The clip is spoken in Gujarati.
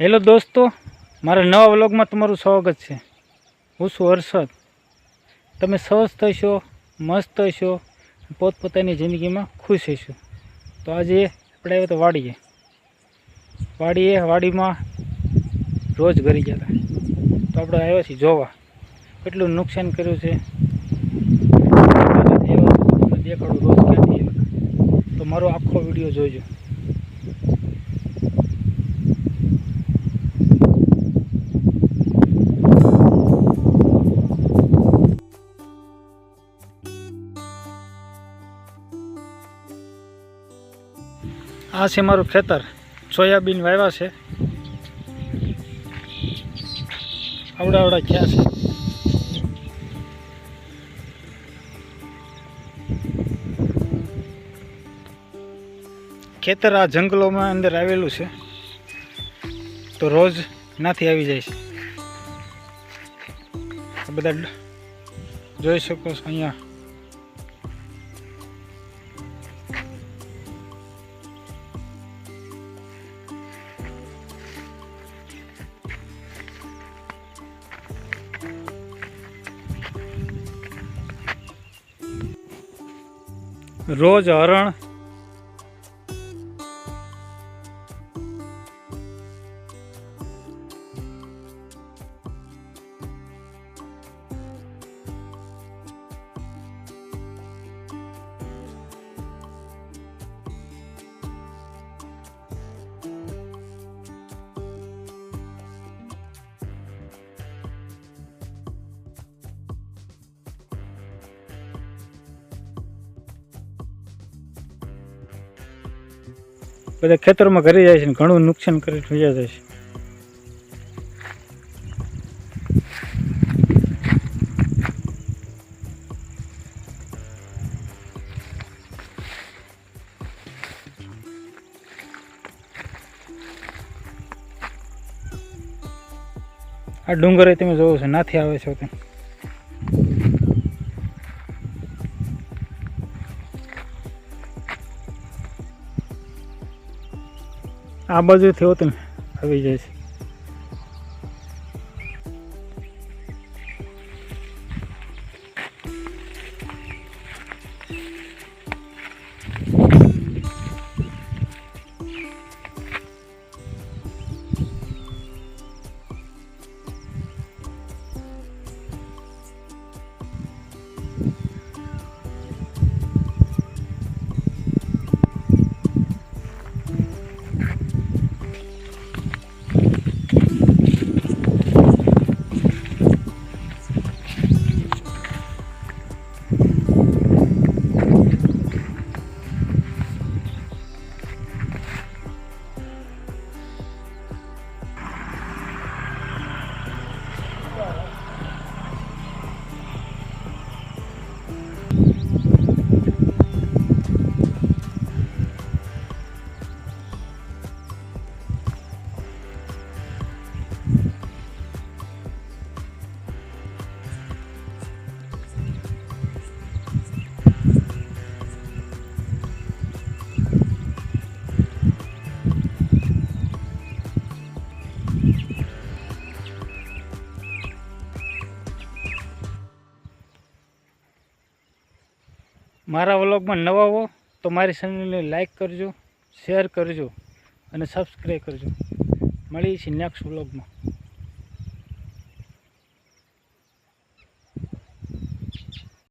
હેલો દોસ્તો, મારા નવા વ્લોગમાં તમારું સ્વાગત છે. હું છું હર્ષદ. તમે સ્વસ્થ હશો, મસ્ત હશો, પોતપોતાની જિંદગીમાં ખુશ હશો. તો આજે આપણે આવ્યા તો વાડીએ. વાડીએ, વાડીમાં રોજ ઘરી ગયા હતા. તો આપણે આવ્યા છીએ જોવા. કેટલું નુકસાન કર્યું છે. દેખાડું રોજ ક્યાંથી તો મારો આખો વીડિયો જોજો. આ છે મારું ખેતર. સોયાબીન વાવ્યા છે. આવડા આવડા ખ્યા છે. ખેતર આ જંગલોમાં અંદર આવેલું છે. તો રોજ નાથી આવી જાય છે. બધા જોઈ શકો છો અહીંયા. રોજ હરણ બધા ખેતરમાં કરી જાય છે ને ઘણું નુકસાન કરી થઈ જાય છે. આ ડુંગરે તમે જોવો છો, નાથી આવે છે તેમ આ બાજુ થયો તમે. આવી જાય છે. મારા વ્લોગમાં નવા હો તો મારી ચેનલને લાઈક કરજો શેર કરજો અને સબસ્ક્રાઈબ કરજો. મળીએ છીએ નેક્સ્ટ વ્લોગમાં.